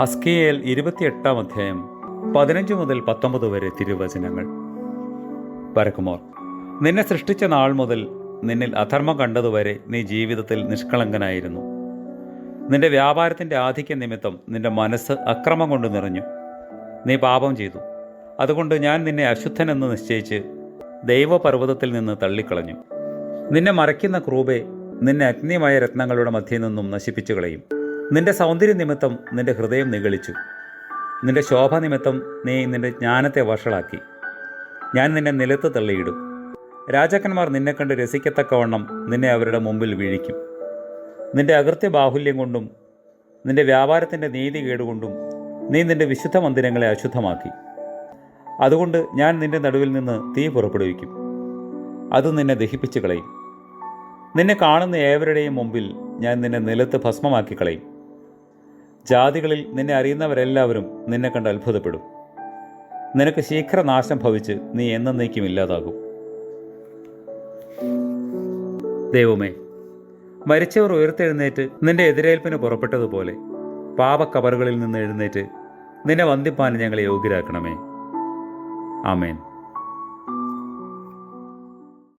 ഹസ്കിയേൽ ഇരുപത്തിയെട്ടാം അധ്യായം പതിനഞ്ച് മുതൽ പത്തൊമ്പത് വരെ തിരുവചനങ്ങൾ. പരക്കുമോർ നിന്നെ സൃഷ്ടിച്ച നാൾ മുതൽ നിന്നിൽ അധർമ്മം കണ്ടതുവരെ നീ ജീവിതത്തിൽ നിഷ്കളങ്കനായിരുന്നു. നിന്റെ വ്യാപാരത്തിന്റെ ആധിക്യ നിമിത്തം നിന്റെ മനസ്സ് അക്രമം കൊണ്ട് നിറഞ്ഞു. നീ പാപം ചെയ്തു. അതുകൊണ്ട് ഞാൻ നിന്നെ അശുദ്ധനെന്ന് നിശ്ചയിച്ച് ദൈവപർവതത്തിൽ നിന്ന് തള്ളിക്കളഞ്ഞു. നിന്നെ മറയ്ക്കുന്ന ക്രൂബെ നിന്നെ അഗ്നിമായ രത്നങ്ങളുടെ മധ്യയിൽ നിന്നും നശിപ്പിച്ചു കളയും. നിന്റെ സൗന്ദര്യ നിമിത്തം നിന്റെ ഹൃദയം നിഗളിച്ചു. നിന്റെ ശോഭ നിമിത്തം നീ നിന്റെ ജ്ഞാനത്തെ വഷളാക്കി. ഞാൻ നിന്നെ നിലത്ത് തള്ളിയിടും. രാജാക്കന്മാർ നിന്നെ കണ്ട് രസിക്കത്തക്കവണ്ണം നിന്നെ അവരുടെ മുമ്പിൽ വീഴിക്കും. നിന്റെ അകൃത്യ ബാഹുല്യം കൊണ്ടും നിന്റെ വ്യാപാരത്തിന്റെ നീതി കേടുകൊണ്ടും നീ നിന്റെ വിശുദ്ധ മന്ദിരങ്ങളെ അശുദ്ധമാക്കി. അതുകൊണ്ട് ഞാൻ നിന്റെ നടുവിൽ നിന്ന് തീ പുറപ്പെടുവിക്കും. അത് നിന്നെ ദഹിപ്പിച്ചു കളയും. നിന്നെ കാണുന്ന ഏവരുടെയും മുമ്പിൽ ഞാൻ നിന്നെ നിലത്ത് ഭസ്മമാക്കി കളയും. ജാതികളിൽ നിന്നെ അറിയുന്നവരെല്ലാവരും നിന്നെ കണ്ട് അത്ഭുതപ്പെടും. നിനക്ക് ശീഘ്രനാശം ഭവിച്ച് നീ എന്നേക്കും ഇല്ലാതാകും. ദൈവമേ മരിച്ചവർ ഉയർത്തെഴുന്നേറ്റ് നിന്റെ എതിരേൽപ്പിന് പുറപ്പെട്ടതുപോലെ പാപക്കബറുകളിൽ നിന്ന് എഴുന്നേറ്റ് നിന്നെ വന്ദിപ്പാൻ ഞങ്ങളെ യോഗ്യരാക്കണമേ. ആമേൻ.